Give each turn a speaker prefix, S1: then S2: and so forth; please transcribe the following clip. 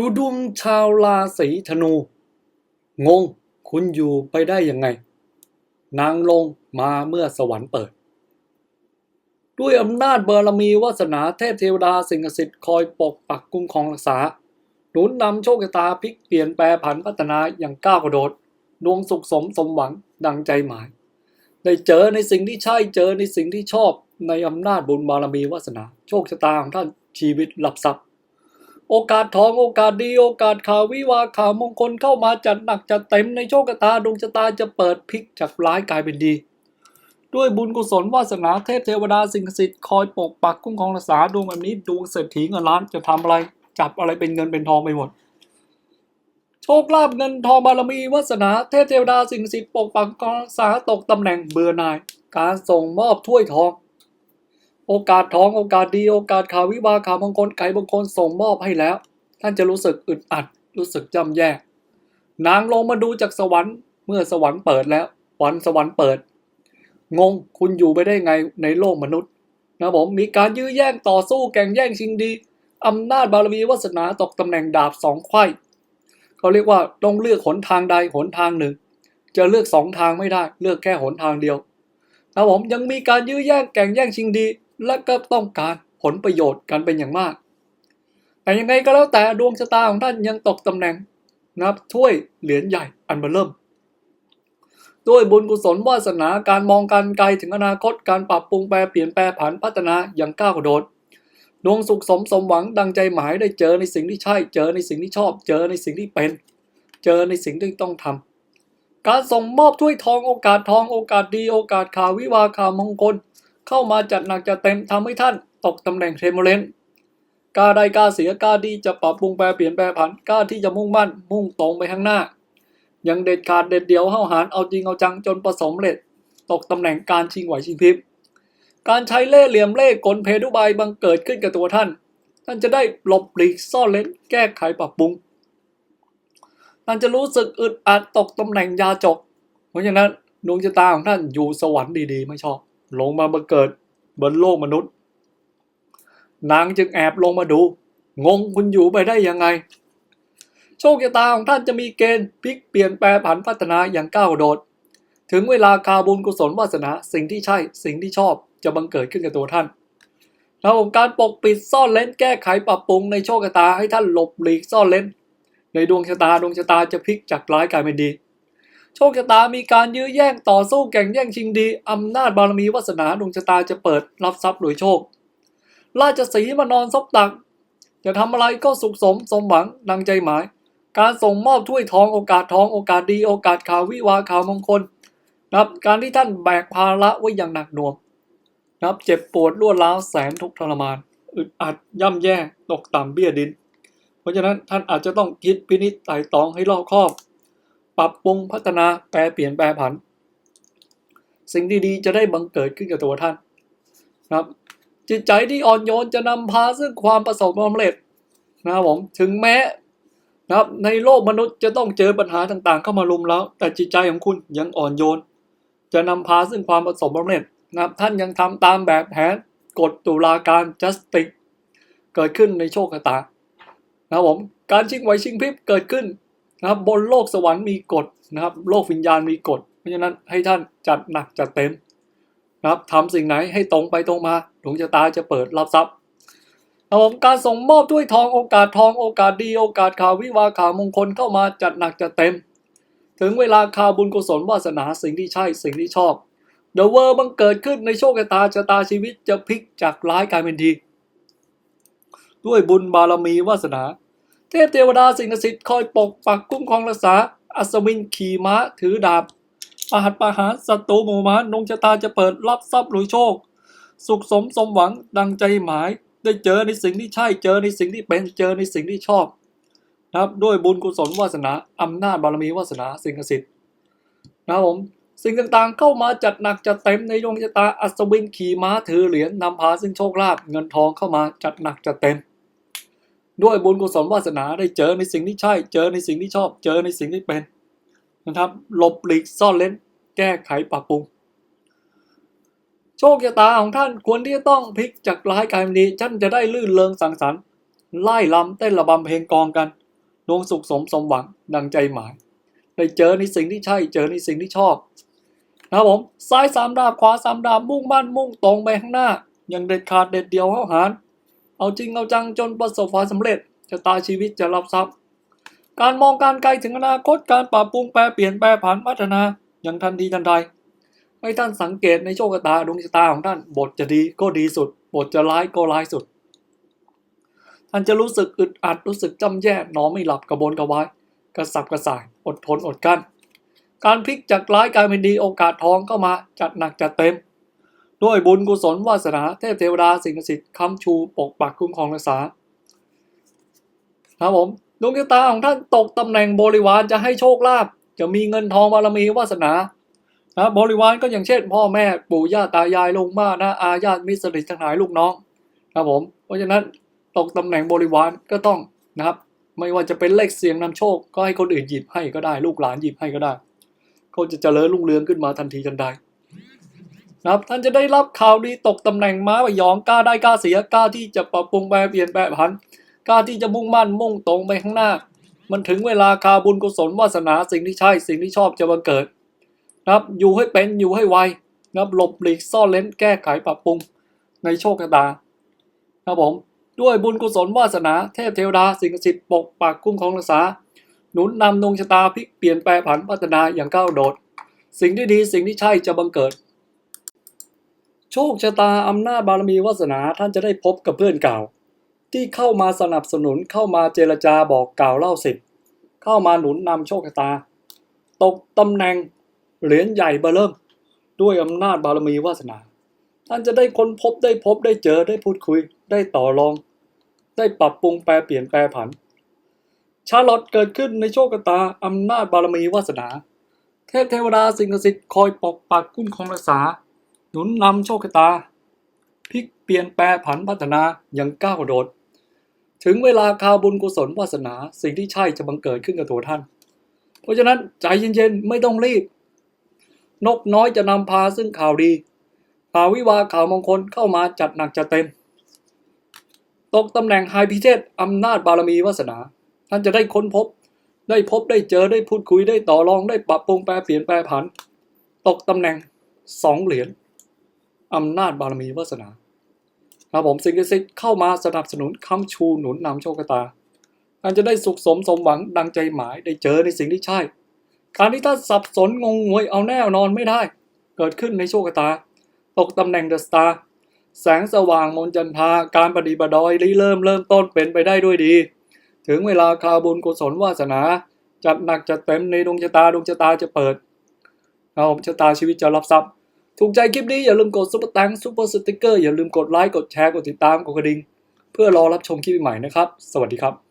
S1: ดูดวงชาวราศีธนู งง คุณอยู่ไปได้ยังไง นางลงมาเมื่อสวรรค์เปิด ด้วยอำนาจบารมีวาสนาเทพเทวดาสิ่งศักดิ์สิทธิ์คอยปกปักคุ้มครองรักษา หนุนนำโชคชะตาพลิกเปลี่ยนแปลผันพัฒนาอย่างก้าวกระโดด ดวงสุขสมสมหวังดังใจหมาย ได้เจอในสิ่งที่ใช่เจอในสิ่งที่ชอบในอำนาจบุญบารมีวาสนา โชคชะตาของท่านชีวิตหลับทรัพย์ โอกาสทองโอกาสดีโอกาสข่าววิวาข่าวมงคลเข้ามาจัดหนักจัดเต็มในโชคชะตาดวงชะตาจะเปิดพลิกจากร้ายกลายเป็นดี ด้วยบุญกุศลวาสนาเทพเทวดาสิ่งศักดิ์สิทธิ์คอยปกปักคุ้มครองรักษาดวงแบบนี้ดวงเศรษฐีเงินล้านจะทำอะไร จับอะไรเป็นเงินเป็นทองไปหมดโชคลาภเงินทองบารมีวาสนาเทพเทวดาสิ่งศักดิ์สิทธิ์ปกปักคุ้มครองรักษาตกตำแหน่งเบื่อหน่าย การส่งมอบถ้วยทอง โอกาสทองโอกาสดี โอกาสข่าววิวาข่าวมงคลไก่มงคลส่งมอบให้แล้ว ท่านจะรู้สึกอึดอัด รู้สึกจำแย่นางลงมาดูจากสวรรค์เมื่อสวรรค์เปิดแล้ววันสวรรค์เปิด งงคุณอยู่ไปได้ไงในโลกมนุษย์นะผมมีการยื้อแย่งต่อสู้แข่งแย่งชิงดีอำนาจบารมีวาสนาตกตำแหน่งดาบสองไขว้เขาเรียกว่าต้องเลือกหนทางใดหนทางหนึ่ง จะเลือกสองทางไม่ได้ เลือกแค่หนทางเดียวนะผมยังมีการยื้อแย่งแข่งแย่งชิงดี และก็ต้องการผลประโยชน์กันเป็นอย่างมาก แต่ยังไงก็แล้วแต่ดวงชะตาของท่านยังตกตำแหน่งนับถ้วยเหรียญใหญ่อันเบเริ่ม ด้วยบุญกุศลวาสนาการมองการไกลถึงอนาคตการปรับปรุงแปลเปลี่ยนแปลผันพัฒนาอย่างก้าวกระโดดดวงสุขสมสมหวังดังใจหมายได้เจอในสิ่งที่ใช่ เจอในสิ่งที่ชอบ เจอในสิ่งที่เป็น เจอในสิ่งที่ต้องทำการส่งมอบถ้วยทองโอกาสทองโอกาสดีโอกาสข่าววิวาข่าวมงคล เข้ามาจัดหนักจัดเต็มทำให้ท่านตกตำแหน่งเทมโมเลนกล้าใดกล้าเสียกล้าดีจะปรับปรุงแปลเปลี่ยนแปลผันกล้าที่จะมุ่งมั่น มุ่งตรงไปข้างหน้า ยังเด็ดขาดเด็ดเดี่ยวห้าหาญเอาจริงเอาจังจนประสมเร็จ ตกตำแหน่งการชิงไหวชิงพริบการใช้เล่ห์เหลี่ยมเล่ห์กลเพทุบายบังเกิดขึ้นกับตัวท่าน ท่านจะได้หลบหลีกซ่อนเล้นแก้ไขปรับปรุงท่านจะรู้สึกอึดอัดตกตำแหน่งยาจก เพราะฉะนั้นดวงชะตาของท่านอยู่สวรรค์ดีๆ ไม่ชอบ ลงมาบังเกิดบนโลกมนุษย์ นางจึงแอบลงมาดู งงคุณอยู่ไปได้ยังไง โชคชะตาของท่านจะมีเกณฑ์พลิกเปลี่ยนแปลผันพัฒนาอย่างก้าวโดด ถึงเวลาคาบุญกุศลวาสนาสิ่งที่ใช่สิ่งที่ชอบจะบังเกิดขึ้นกับตัวท่านแล้วการปกปิดซ่อนเล้นแก้ไขปรับปรุงในโชคชะตาให้ท่านหลบหลีกซ่อนเล้นในดวงชะตาดวงชะตาจะพลิกจากร้ายกลายเป็นดี โชคชะตามีการยื้อแย่งต่อสู้แข่งแย่งชิงดีอำนาจบารมีวาสนาดวงชะตาจะเปิดรับทรัพย์โดยโชค ราชสีมานอนซบตัก จะทำอะไรก็สุขสมสมหวังดังใจหมาย การส่งมอบถ้วยทองโอกาสทองโอกาสดีโอกาสข่าววิวาข่าวมงคลนับการที่ท่านแบกภาระไว้อย่างหนักหน่วงนับเจ็บปวดรวดร้าวแสนทุกทรมาน อึดอัดย่ำแย่ตกต่ำเบี้ยดิน เพราะฉะนั้นท่านอาจจะต้องคิดพินิจไต่ตองให้รอบคอบ ปรับปรุงพัฒนาแปลเปลี่ยนแปลผัน สิ่งดีๆจะได้บังเกิดขึ้นกับตัวท่านนะครับ จิตใจที่อ่อนโยนจะนำพาซึ่งความประสบความสำเร็จนะครับผมถึงแม้นะครับ ในโลกมนุษย์จะต้องเจอปัญหาต่างๆ เข้ามาลุมแล้ว แต่จิตใจของคุณยังอ่อนโยน จะนำพาซึ่งความประสบความสำเร็จนะครับท่านยังทำตามแบบแผนกฎตุลาการ justice เกิดขึ้นในโชคชะตานะครับผมการชิงไหวชิงพริบเกิดขึ้น นะครับบนโลกสวรรค์มีกฎนะครับ โลกวิญญาณมีกฎ เพราะฉะนั้นให้ท่านจัดหนักจัดเต็มนะครับทำสิ่งไหนให้ตรงไปตรงมาดวงชะตาจะเปิดรับทรัพย์ครับผมการส่งมอบด้วยทองโอกาสทองโอกาสดีโอกาสข่าววิวาข่าวมงคลเข้ามาจัดหนักจัดเต็ม ถึงเวลาข่าวบุญกุศลวาสนาสิ่งที่ใช่สิ่งที่ชอบเดอะเวอร์บังเกิดขึ้นในโชคชะตาชะตาชีวิตจะพลิกจากร้ายกลายเป็นดี ด้วยบุญบารมีวาสนา เทพเทวดาสิ่งศักดิ์สิทธิ์คอยปกปักคุ้มครองรักษา อัศวินขี่ม้าถือดาบปหัดปหารศัตรูหมู่มารดวงชะตาจะเปิดรับทรัพย์หรือโชค สุขสมสมหวังดังใจหมาย ได้เจอในสิ่งที่ใช่เจอในสิ่งที่เป็นเจอในสิ่งที่ชอบนะครับด้วยบุญกุศลวาสนาอำนาจบารมีวาสนาสิ่งศักดิ์สิทธิ์นะครับผมสิ่งต่างๆเข้ามาจัดหนักจัดเต็มในดวงชะตาอัศวินขี่ม้าถือเหรียญนำพาซึ่งโชคลาภเงินทองเข้ามาจัดหนักจัดเต็ม ด้วยบุญกุศลวาสนาได้เจอในสิ่งที่ใช่ เจอในสิ่งที่ชอบ เจอในสิ่งที่เป็นนะครับหลบหลีกซ่อนเล้น แก้ไขปรับปรุง โชคชะตาของท่านควรที่จะต้องพลิกจากร้ายกลายเป็นดีท่านจะได้ลื่นเลงสังสรรค์ไล่ลำเต้นระบำเพลงกองกันดวงสุขสมสมหวังดังใจหมายได้เจอในสิ่งที่ใช่ เจอในสิ่งที่ชอบนะครับผมซ้ายสามดาบขวาสามดาบมุ่งมั่นมุ่งตรงไปข้างหน้า ยังเด็ดขาดเด็ดเดียวเข้าหาร เอาจริงเอาจังจนประสบความสำเร็จชะตาชีวิตจะรับทรัพย์ การมองการไกลถึงอนาคตการปรับปรุงแปรเปลี่ยนแปรผันพัฒนาอย่างทันทีทันใดให้ท่านสังเกตในโชคชะตาดวงชะตาของท่านบทจะดีก็ดีสุด บทจะร้ายก็ร้ายสุด ท่านจะรู้สึกอึดอัดรู้สึกจำแย่นอนไม่หลับกระบนกระวายกระสับกระส่ายอดทนอดกลั้น การพลิกจากร้ายกลายเป็นดีโอกาสทองเข้ามาจัดหนักจัดเต็ม ด้วยบุญกุศลวาสนาเทพเทวดาสิ่งศักดิ์สิทธิ์ค้ำชูปกปักคุ้มครองรักษาครับผมดวงชะตาของท่านตกตำแหน่งบริวารจะให้โชคลาภจะมีเงินทองบารมีวาสนานะบริวารก็อย่างเช่น พ่อแม่ปู่ย่าตายายลุงมานะอาญาติมิตรสนิททั้งหลายลูกน้องครับผม เพราะฉะนั้นตกตำแหน่งบริวารก็ต้องนะครับ ไม่ว่าจะเป็นเลขเสียงนำโชค ก็ให้คนอื่นหยิบให้ก็ได้ ลูกหลานหยิบให้ก็ได้เขาจะเจริญรุ่งเรืองขึ้นมาทันทีทันใด นะครับท่านจะได้รับข่าวดีตกตำแหน่งม้าพยองกล้าได้กล้าเสียกล้าที่จะปรับปรุงแปรเปลี่ยนแปรผันกล้าที่จะมุ่งมั่นมุ่งตรงไปข้างหน้า มันถึงเวลาคาบุญกุศลวาสนาสิ่งที่ใช่สิ่งที่ชอบจะบังเกิดนะครับอยู่ให้เป็นอยู่ให้ไวนะครับหลบหลีกซ่อนเล้นแก้ไขปรับปรุงในโชคชะตาครับผมด้วยบุญกุศลวาสนาเทพเทวดาสิ่งศักดิ์สิทธิ์ปกปักคุ้มครองรักษา หนุนนำดวงชะตาพลิกเปลี่ยนแปลผันพัฒนาอย่างก้าวโดด สิ่งที่ดีสิ่งที่ใช่จะบังเกิด ชคชะตาอำนาจบารมีวาสนาท่านจะได้พบกับเพื่อนเก่า ที่เข้ามาสนับสนุนเข้ามาเจรจาบอกกล่าวเล่าสิทธิ์เข้ามาหนุนนำโชคชะตา ตกตำแหน่งเหรียญใหญ่เบอร์เริ่มด้วยอำนาจบารมีวาสนา ท่านจะได้ค้นพบได้พบได้เจอได้พูดคุย ได้ต่อรอง ได้ปรับปรุงแปรเปลี่ยนแปรผัน ชาลอตเกิดขึ้นในโชคชะตาอำนาจบารมีวาสนา เทพเทวดาสิ่งศักดิ์สิทธิ์คอยปกปักคุ้มครองรักษา หนุนนำโชคชะตาพลิกเปลี่ยนแปรผันพัฒนาอย่างก้าวโดด ถึงเวลาคาวบุญกุศลวาสนาสิ่งที่ใช่จะบังเกิดขึ้นกับตัวท่าน เพราะฉะนั้นใจเย็นๆ ไม่ต้องรีบ นกน้อยจะนำพาซึ่งข่าวดีข่าววิวาข่าวมงคลเข้ามาจัดหนักจัดเต็ม ตกตำแหน่งไฮพิเทศอำนาจบารมีวาสนา ท่านจะได้ค้นพบ ได้พบได้เจอได้พูดคุยได้ต่อรองได้ปรับปรุงแปรเปลี่ยนแปรผัน ตกตำแหน่งสองเหรียญ อำนาจบารมีวาสนาครับผมสิ่งศักดิ์สิทธิ์เข้ามาสนับสนุนค้ำชูหนุนนำโชคตาท่านจะได้สุขสมสมหวังดังใจหมายได้เจอในสิ่งที่ใช่ การที่ท่านสับสนงงงวยเอาแน่นอนไม่ได้ เกิดขึ้นในโชคตา ตกตำแหน่งเดอะสตาร์แสงสว่างมนจันทาการปฏิบัติดอยริเริ่มเริ่มต้นเป็นไปได้ด้วยดี ถึงเวลาคาบุญกุศลวาสนา จัดหนักจัดเต็มในดวงชะตาดวงชะตาจะเปิดเอาชะตาชีวิตจะรับทรัพย์ ถูกใจคลิปนี้อย่าลืมกดซุปเปอร์ตังซุปเปอร์สติ๊กเกอร์อย่าลืมกดไลค์กดแชร์กดติดตามกดกระดิ่งเพื่อรอรับชมคลิปใหม่นะครับ สวัสดีครับ